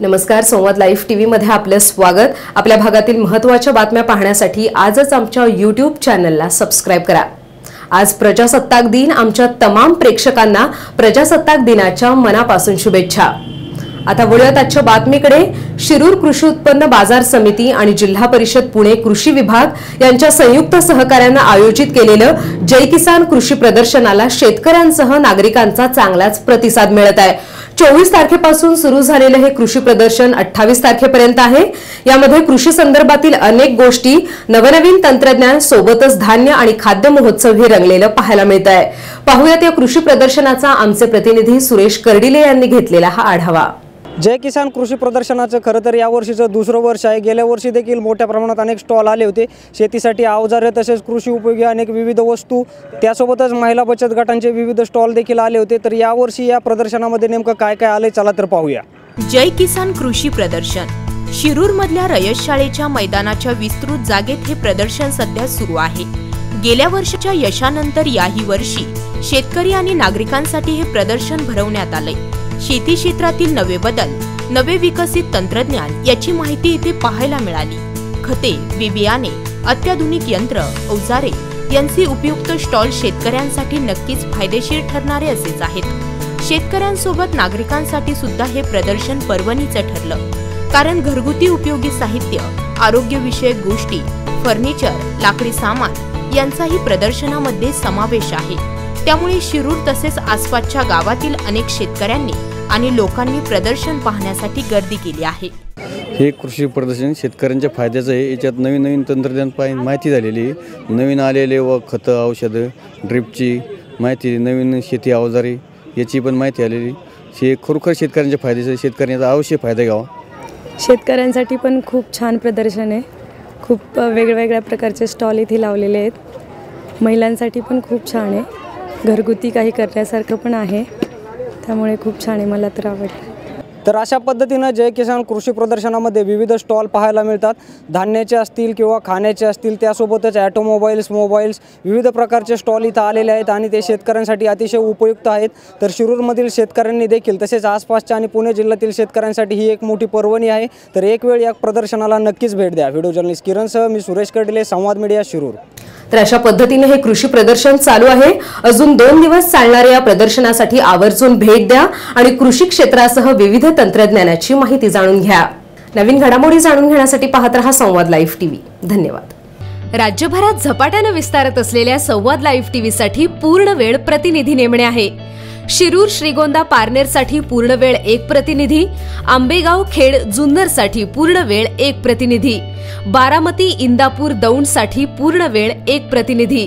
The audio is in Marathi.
नमस्कार संवाद लाईव्ह टीव्ही मध्ये आपलं स्वागत. आपल्या भागातील महत्त्वाच्या बातम्या पाहण्यासाठी आजच आमच्या यूट्यूब चॅनलला सबस्क्राईब करा. आज प्रजासत्ताक दिन आमच्या तमाम प्रेक्षकांना प्रजासत्ताक दिनाच्या मनापासून शुभेच्छा. आता वळूयात आजच्या बातमीकडे. शिरूर कृषी उत्पन्न बाजार समिती आणि जिल्हा परिषद पुणे कृषी विभाग यांच्या संयुक्त सहकार्यानं आयोजित केलेलं जय किसान कृषी प्रदर्शनाला शेतकऱ्यांसह नागरिकांचा चांगलाच प्रतिसाद मिळत आहे. चोवीस तारखेपासून सुरू झालेलं हे कृषी प्रदर्शन अठ्ठावीस तारखेपर्यंत आहे. यामध्ये कृषी संदर्भातील अनेक गोष्टी नवनवीन तंत्रज्ञान सोबतच धान्य आणि खाद्य महोत्सव हे रंगलेलं पाहायला मिळत आहे पाहूयात या कृषी प्रदर्शनाचा आमचे प्रतिनिधी सुरेश कर्डिले यांनी घेतलेला हा आढावा. जय किसान कृषी प्रदर्शनाचं खरं तर या वर्षीचं दुसरं वर्ष आहे. गेल्या वर्षी देखील मोठ्या प्रमाणात अनेक स्टॉल आले होते. शेतीसाठी अवजारे तसेच कृषी उपयोगी अनेक विविध वस्तू त्यासोबतच महिला बचत गटांचे विविध स्टॉल देखील आले होते. तर यावर्षी या प्रदर्शनामध्ये नेमकं काय काय आलंय चला तर पाहूया. जय किसान कृषी प्रदर्शन. शिरूर मधल्या रयत शाळेच्या मैदानाच्या विस्तृत जागेत हे प्रदर्शन सध्या सुरू आहे. गेल्या वर्षाच्या यशानंतर याही वर्षी शेतकरी आणि नागरिकांसाठी हे प्रदर्शन भरवण्यात आलंय. शेती क्षेत्रातील नवे बदल नवे विकसित तंत्रज्ञान याची माहिती इथे पाहायला मिळाली. खते बिबियाणे अत्याधुनिक यंत्र अवजारे यांचे उपयुक्त स्टॉल शेतकऱ्यांसाठी नक्कीच फायदेशीर ठरणारे असेच आहेत. शेतकऱ्यांसोबत नागरिकांसाठी सुद्धा हे प्रदर्शन पर्वणीचं ठरलं. कारण घरगुती उपयोगी साहित्य आरोग्यविषयक गोष्टी फर्निचर लाकडी सामान यांचाही प्रदर्शनामध्ये समावेश आहे. त्यामुळे शिरूर तसेच आसपासच्या गावातील अनेक शेतकऱ्यांनी आणि लोकांनी प्रदर्शन पाहण्यासाठी गर्दी केली आहे. हे कृषी प्रदर्शन शेतकऱ्यांच्या फायद्याचं आहे. याच्यात नवीन नवीन तंत्रज्ञान पाहि माहिती झालेली आहे. नवीन आलेले व खतं औषधं ड्रिपची माहिती नवीन शेती अवजारे याची पण माहिती आलेली हे खरोखर शेतकऱ्यांच्या फायद्याचं आहे. शेतकऱ्यांचा अवश्य फायदा घ्यावा. शेतकऱ्यांसाठी पण खूप छान प्रदर्शन आहे. खूप वेगवेगळ्या प्रकारचे स्टॉल इथे लावलेले आहेत. महिलांसाठी पण खूप छान आहे. घरगुती काही करण्यासारखं पण आहे. त्यामुळे खूप छान आहे मला तर आवडलं. तर अशा पद्धतीनं जय किसान कृषी प्रदर्शनामध्ये विविध स्टॉल पाहायला मिळतात. धान्याचे असतील किंवा खाण्याचे असतील त्यासोबतच ॲटोमोबाईल्स मोबाईल्स विविध प्रकारचे स्टॉल इथं आलेले आहेत आणि ते शेतकऱ्यांसाठी अतिशय उपयुक्त आहेत. तर शिरूरमधील शेतकऱ्यांनी देखील तसेच आसपासच्या आणि पुणे जिल्ह्यातील शेतकऱ्यांसाठी ही एक मोठी पर्वणी आहे. तर एक वेळ या प्रदर्शनाला नक्कीच भेट द्या. व्हिडिओ जर्नलिस्ट किरणसह मी सुरेश कडले संवाद मीडिया शिरूर. तर अशा पद्धतीने हे कृषी प्रदर्शन चालू आहे. अजून दोन दिवस चालणाऱ्या या प्रदर्शनासाठी आवर्जून भेट द्या आणि कृषी क्षेत्रासह विविध तंत्रज्ञानाची माहिती जाणून घ्या. नवीन घडामोडी जाणून घेण्यासाठी पाहत रहा संवाद लाईव्ह टीव्ही. धन्यवाद. राज्यभरात झपाट्यानं विस्तारत असलेल्या संवाद लाईव्ह टीव्हीसाठी पूर्ण वेळ प्रतिनिधी नेमणे आहे. शिरूर श्रीगोंदा पारनेरसाठी पूर्ण वेळ एक प्रतिनिधी आंबेगाव खेड जुन्नरसाठी पूर्ण वेळ एक प्रतिनिधी बारामती इंदापूर दौंडसाठी पूर्ण वेळ एक प्रतिनिधी.